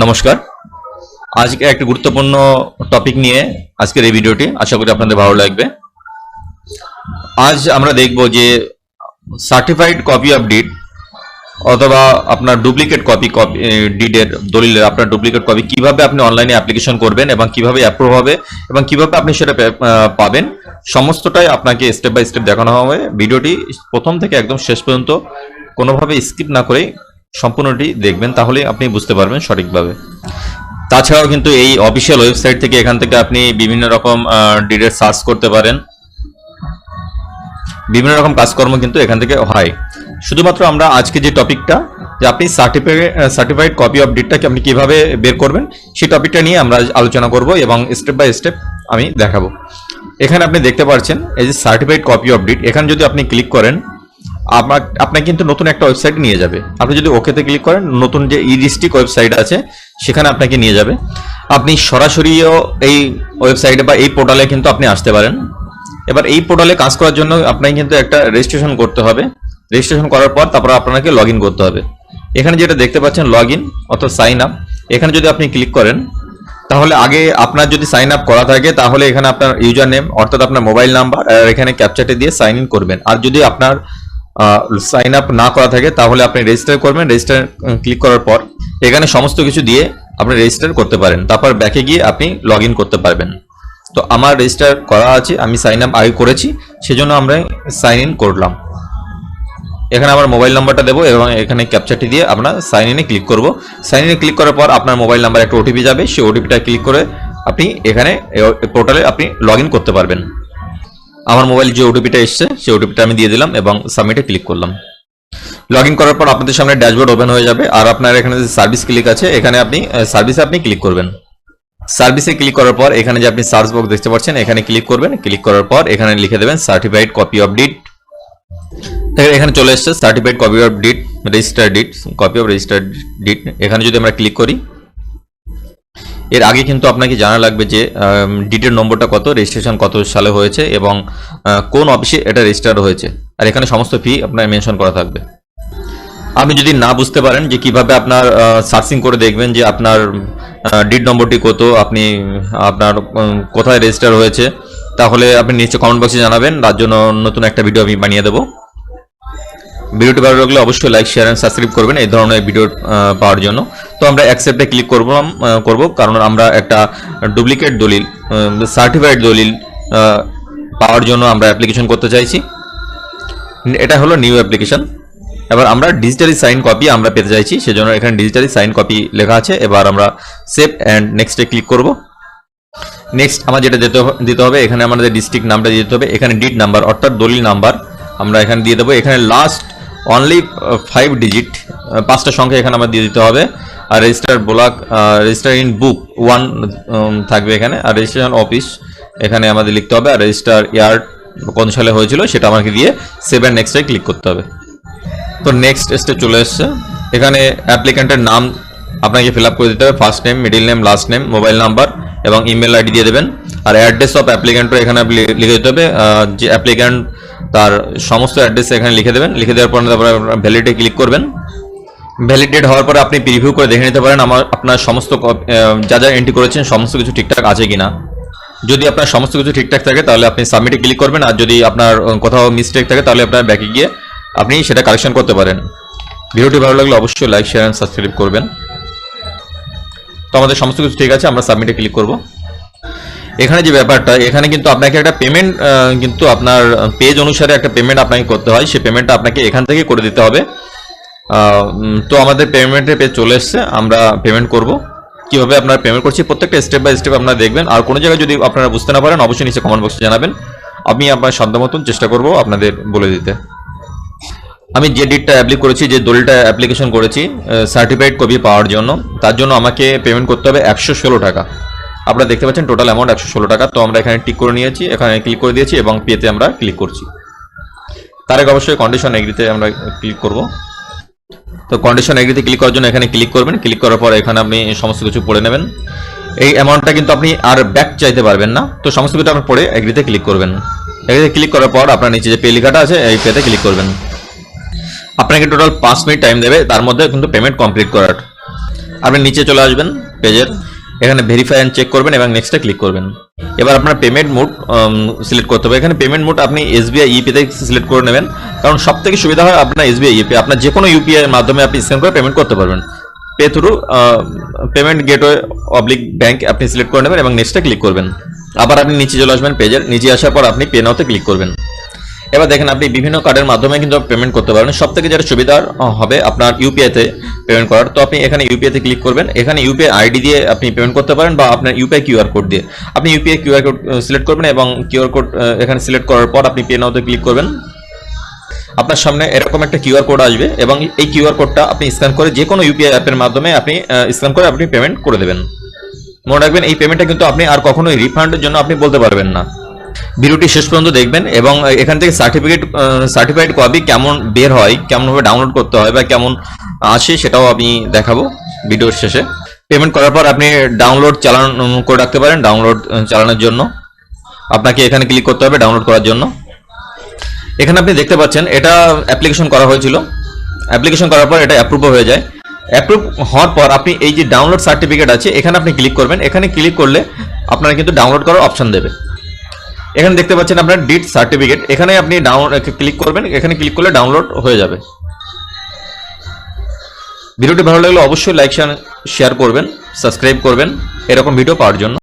নমস্কার। আজকে একটি গুরুত্বপূর্ণ টপিক নিয়ে আজকের এই ভিডিওটি আশা করি আপনাদের ভালো লাগবে। আজ আমরা দেখব যে সার্টিফাইড কপি অফ ডিড অথবা আপনার ডুপ্লিকেট কপি কপি ডিডের দলিলের আপনার ডুপ্লিকেট কপি কীভাবে আপনি অনলাইনে অ্যাপ্লিকেশন করবেন এবং কীভাবে অ্যাপ্রুভ হবে এবং কীভাবে আপনি সেটা পাবেন সমস্তটাই আপনাকে স্টেপ বাই স্টেপ দেখানো হবে। ভিডিওটি প্রথম থেকে একদম শেষ পর্যন্ত কোনোভাবে স্কিপ না করে সম্পূর্ণটি দেখবেন, তাহলে আপনি বুঝতে পারবেন সঠিকভাবে। তাছাড়াও কিন্তু এই অফিসিয়াল ওয়েবসাইট থেকে এখান থেকে আপনি বিভিন্ন রকম ডিটেলস সার্চ করতে পারেন। বিভিন্ন রকম কাজকর্ম কিন্তু এখান থেকে হয়। শুধুমাত্র আমরা আজকে যে টপিকটা যে আপনি সার্টিফাইড সার্টিফাইড কপি অফ ডিটটাকে আপনি কীভাবে বের করবেন, সেই টপিকটা নিয়ে আমরা আলোচনা করব এবং স্টেপ বাই স্টেপ আমি দেখাবো। এখানে আপনি দেখতে পাচ্ছেন এই যে সার্টিফাইড কপি অফ ডিট এখানে যদি আপনি ক্লিক করেন আপনার, আপনাকে কিন্তু নতুন একটা ওয়েবসাইট নিয়ে যাবে। আপনি যদি ওকেতে ক্লিক করেন, নতুন যে ই ডিস্ট্রিক্ট ওয়েবসাইট আছে, সেখানে আপনাকে নিয়ে যাবে। আপনি সরাসরিও এই ওয়েবসাইটে বা এই পোর্টালে কিন্তু আপনি আসতে পারেন। এবার এই পোর্টালে কাজ করার জন্য আপনাকে কিন্তু একটা রেজিস্ট্রেশন করতে হবে। রেজিস্ট্রেশন করার পর তারপর আপনাকে লগ করতে হবে। এখানে যেটা দেখতে পাচ্ছেন লগ ইন অথবা সাইন আপ এখানে যদি আপনি ক্লিক করেন, তাহলে আগে আপনার যদি সাইন আপ করা থাকে, তাহলে এখানে আপনার ইউজার নেম অর্থাৎ আপনার মোবাইল নাম্বার আর এখানে ক্যাপচারটি দিয়ে সাইন ইন করবেন। আর যদি আপনার সাইন আপ না করা থাকে, তাহলে আপনি রেজিস্টার করবেন। রেজিস্টার ক্লিক করার পর এখানে সমস্ত কিছু দিয়ে আপনি রেজিস্টার করতে পারেন। তারপর ব্যাকে গিয়ে আপনি লগ করতে পারবেন। তো আমার রেজিস্টার করা আছে, আমি সাইন আপ আগে করেছি, সেজন্য আমরা সাইন ইন করলাম। এখানে আমার মোবাইল নাম্বারটা দেবো এবং এখানে ক্যাপচারটি দিয়ে আমরা সাইন ইনে ক্লিক করব। সাইন ইনে ক্লিক করার পর আপনার মোবাইল নাম্বার একটা ওটিপি যাবে। সেই ওটিপিটা ক্লিক করে আপনি এখানে পোর্টালে আপনি লগ করতে পারবেন। আমার মোবাইল যে ওটিপিটা এসছে সেই ওটিপিটা আমি দিয়ে দিলাম এবং সাবমিটে ক্লিক করলাম। লগ ইন করার পর আপনাদের সামনে ড্যাশবোর্ড ওপেন হয়ে যাবে। আর আপনার এখানে যে সার্ভিস ক্লিক আছে, এখানে আপনি সার্ভিসে আপনি ক্লিক করবেন। সার্ভিসে ক্লিক করার পর এখানে যে আপনি সার্চ বক্স দেখতে পাচ্ছেন, এখানে ক্লিক করবেন। ক্লিক করার পর এখানে লিখে দেবেন সার্টিফাইড কপি অফ ডিট এখানে চলে এসছে certified copy of deed register deed copy of register deed এখানে যদি আমরা ক্লিক করি এর আগে কিন্তু আপনাকে জানা লাগবে যে ডিটের নম্বরটা কত রেজিস্ট্রেশন কত সালে হয়েছে এবং কোন অফিসে এটা রেজিস্টার হয়েছে। আর এখানে সমস্ত ফি আপনার মেনশন করা থাকবে। আপনি যদি না বুঝতে পারেন যে কীভাবে আপনার সার্চিং করে দেখবেন যে আপনার ডিড নম্বরটি কত, আপনি, আপনার কোথায় রেজিস্টার হয়েছে, তাহলে আপনি নিচে কমেন্ট বক্সে জানাবেন। তার জন্য নতুন একটা ভিডিও আমি বানিয়ে দেবো। ভিডিওটি ভালো লাগলে অবশ্যই লাইক শেয়ার এন্ড সাবস্ক্রাইব করবেন এই ধরনের ভিডিও পাওয়ার জন্য। তো আমরা অ্যাকসেপ্টে ক্লিক করব করব, কারণ আমরা একটা ডুপ্লিকেট দলিল সার্টিফাইড দলিল পাওয়ার জন্য আমরা অ্যাপ্লিকেশন করতে চাইছি। এটা হলো নিউ অ্যাপ্লিকেশন এবার আমরা ডিজিটালি সাইন কপি আমরা পেতে চাইছি, সেজন্য এখানে ডিজিটালি সাইন কপি লেখা আছে। এবার আমরা সেভ অ্যান্ড নেক্সটে ক্লিক করব। নেক্সট আমার যেটা দিতে দিতে হবে, এখানে আমাদের ডিস্ট্রিক্ট নামটা দিতে হবে। এখানে ডিট নাম্বার অর্থাৎ দলিল নাম্বার আমরা এখানে দিয়ে দেবো। এখানে লাস্ট অনলি ফাইভ ডিজিট পাঁচটা সংখ্যা এখানে আমার দিয়ে দিতে হবে। আর register block register in book one থাকবে এখানে। আর রেজিস্ট্রেশন অফিস এখানে আমাদের লিখতে হবে। আর রেজিস্টার ইয়ার কোন সালে হয়েছিল সেটা আমাকে দিয়ে সেভেন নেক্সটে ক্লিক করতে হবে। তো নেক্সট স্টেপ চলে এসছে। এখানে অ্যাপ্লিক্যান্টের নাম আপনাকে ফিল আপ করে দিতে হবে। First name middle name last name mobile number এবং ইমেল আইডি দিয়ে দেবেন। আর অ্যাড্রেস অফ অ্যাপ্লিক্যান্টও এখানে লিখে দিতে হবে। যে অ্যাপ্লিক্যান্ট তার সমস্ত অ্যাড্রেস এখানে লিখে দেবেন। লিখে দেওয়ার পর তারপরে ভ্যালিডে ক্লিক করবেন। ভ্যালিডেট হওয়ার পরে আপনি প্রিভিউ করে দেখে নিতে পারেন আমার, আপনার সমস্ত যা যা এন্ট্রি করেছেন সমস্ত কিছু ঠিকঠাক আছে কিনা। যদি আপনার সমস্ত কিছু ঠিকঠাক থাকে তাহলে আপনি সাবমিটে ক্লিক করবেন আর যদি আপনার কোথাও মিস্টেক থাকে তাহলে আপনার ব্যাকে গিয়ে আপনি সেটা কালেকশন করতে পারেন। ভিডিওটি ভালো লাগলে অবশ্যই লাইক শেয়ার এন্ড সাবস্ক্রাইব করবেন। তো আমাদের সমস্ত কিছু ঠিক আছে, আমরা সাবমিটে ক্লিক করব। এখানে যে ব্যাপারটা, এখানে কিন্তু আপনাকে একটা পেমেন্ট কিন্তু আপনার পেজ অনুসারে একটা পেমেন্ট আপনাকে করতে হয়। সেই পেমেন্টটা আপনাকে এখান থেকে করে দিতে হবে। তো আমাদের পেমেন্টের পেজ চলে এসছে। আমরা পেমেন্ট করব। কীভাবে আপনারা পেমেন্ট করছি, প্রত্যেকটা স্টেপ বাই স্টেপ আপনারা দেখবেন। আর কোনো জায়গায় যদি আপনারা বুঝতে না পারেন, অবশ্যই নিচে কমেন্ট বক্সে জানাবেন। আমি আপনার সাধ্য মতন চেষ্টা করব আপনাদের বলে দিতে। আমি যে ডিটটা অ্যাপ্লি করেছি, যে দলিলটা অ্যাপ্লিকেশন করেছি সার্টিফাইড কপি পাওয়ার জন্য, তার জন্য আমাকে পেমেন্ট করতে হবে একশো ষোলো টাকা। আপনারা দেখতে পাচ্ছেন টোটাল অ্যামাউন্ট একশো ষোলো টাকা। তো আমরা এখানে টিক করে নিয়েছি, এখানে ক্লিক করে দিয়েছি এবং পেতে আমরা ক্লিক করছি। তার আগে অবশ্যই কন্ডিশন এগ্রিতে আমরা ক্লিক করব। তো কন্ডিশন এগ্রিতে ক্লিক করার জন্য এখানে ক্লিক করবেন। ক্লিক করার পর এখানে আপনি সমস্ত কিছু পড়ে নেবেন। এই অ্যামাউন্টটা কিন্তু আপনি আর ব্যাক চাইতে পারবেন না। তো সমস্ত কিছু আপনি পড়ে এগ্রিতে ক্লিক করবেন। এগ্রিতে ক্লিক করার পর আপনার নিচে যে পে আছে, এই পেতে ক্লিক করবেন। আপনাকে টোটাল পাঁচ মিনিট টাইম দেবে। তার মধ্যে কিন্তু পেমেন্ট কমপ্লিট করার। আপনি নিচে চলে আসবেন পেজের এখানে ভেরিফাই অ্যান্ড চেক করবেন এবং নেক্সটে ক্লিক করবেন। এবার আপনার পেমেন্ট মোড সিলেক্ট করতে হবে। এখানে পেমেন্ট মোড আপনি এসবিআই ইপিতে সিলেক্ট করে নেবেন। কারণ সব থেকে সুবিধা হয় আপনার এসবিআই ইপি আপনার যে কোনো ইউপিআই মাধ্যমে আপনি স্ক্যান করে পেমেন্ট করতে পারবেন। পে থ্রু পেমেন্ট গেটওয়ে অবলিক ব্যাংক আপনি সিলেক্ট করে নেবেন এবং নেক্সটে ক্লিক করবেন। আবার আপনি নিচে চলে আসবেন পেজের নিচে আসার পর আপনি পে নাওতে ক্লিক করবেন। এবার দেখেন আপনি বিভিন্ন কার্ডের মাধ্যমে কিন্তু পেমেন্ট করতে পারবেন। সব থেকে যেটা সুবিধার হবে আপনার ইউপিআইতে পেমেন্ট করার। তো আপনি এখানে ইউপিআইতে ক্লিক করবেন। এখানে ইউপিআই আইডি দিয়ে আপনি পেমেন্ট করতে পারেন বা আপনার ইউপিআই কিউআর কোড দিয়ে। আপনি ইউপিআই কিউআর কোড সিলেক্ট করবেন এবং কিউআর কোড এখানে সিলেক্ট করার পর আপনি পে নাওতে ক্লিক করবেন। আপনার সামনে এরকম একটা কিউআর কোড আসবে এবং এই কিউআর কোডটা আপনি স্ক্যান করে যে কোনো ইউপিআই অ্যাপের মাধ্যমে আপনি স্ক্যান করে আপনি পেমেন্ট করে দেবেন। মনে রাখবেন এই পেমেন্টটা কিন্তু আপনি আর কখনোই রিফান্ডের জন্য আপনি বলতে পারবেন না। ভিডিওটি শেষ পর্যন্ত দেখবেন এবং এখান থেকে সার্টিফিকেট সার্টিফাইড কপি কেমন বের হয়, কেমনভাবে ডাউনলোড করতে হয় বা কেমন আসে সেটাও আমি দেখাবো ভিডিওর শেষে। পেমেন্ট করার পর আপনি ডাউনলোড চালান করে রাখতে পারেন ডাউনলোড চালানোর জন্য। আপনাকে এখানে ক্লিক করতে হবে ডাউনলোড করার জন্য। এখানে আপনি দেখতে পাচ্ছেন, এটা অ্যাপ্লিকেশন করা হয়েছিল। অ্যাপ্লিকেশন করার পর এটা অ্যাপ্রুভ হয়ে যায়। অ্যাপ্রুভ হওয়ার পর আপনি এই যে ডাউনলোড সার্টিফিকেট আছে, এখানে আপনি ক্লিক করবেন। এখানে ক্লিক করলে আপনারা কিন্তু ডাউনলোড করার অপশন দেবে। এখানে দেখতে পাচ্ছেন আপনার ডিট সার্টিফিকেট এখানে আপনি ডাউন ক্লিক করবেন, এখানে ক্লিক করলে ডাউনলোড হয়ে যাবে। ভিডিওটি ভালো লাগলে অবশ্যই লাইক শেয়ার করবেন সাবস্ক্রাইব করবেন। এরকম ভিডিও পাওয়ার জন্য।